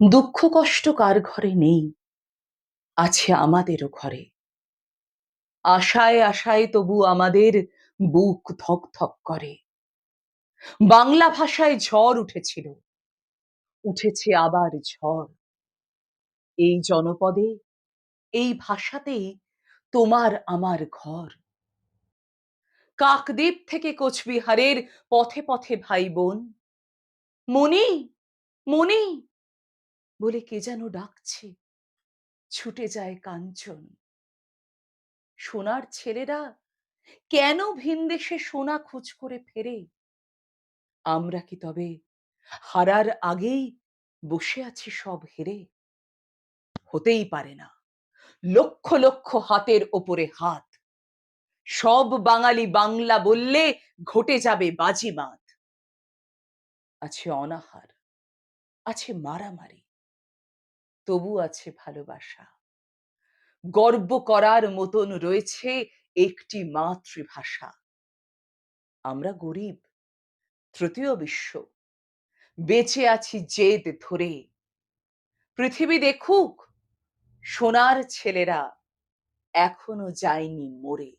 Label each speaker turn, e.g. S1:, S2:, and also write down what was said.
S1: দুঃখ কষ্ট কার ঘরে নেই? আছে আমাদেরও ঘরে। আশায় আশায় তবু আমাদের বুক ধক ধক করে। বাংলা ভাষায় ঝড় উঠেছিল। উঠেছে আবার ঝড়। এই জনপদে, এই ভাষাতেই তোমার আমার ঘর। কাকদ্বীপ থেকে কোচবিহারের পথে পথে ভাই বোন। মনি মনি বলে কে যেন ডাকছে। ছুটে যায় কাঞ্চন। সোনার ছেলেরা কেন ভিনদেশে সোনা খোঁজ করে ফেরে? আমরা কি তবে হারার আগেই বসে আছি সব হেরে? হতেই পারে না। লক্ষ লক্ষ হাতের ওপরে হাত। সব বাঙালি বাংলা বললে ঘটে যাবে বাজিমাত। আছে অনাহার, আছে মারামারি। তবু আছে ভালোবাসা। গর্ব করার মতন রয়েছে একটি মাতৃভাষা। আমরা গরিব, তৃতীয় বিশ্ব। বেঁচে আছি জেদ ধরে। পৃথিবী দেখুক, সোনার ছেলেরা এখনও যায়নি মরে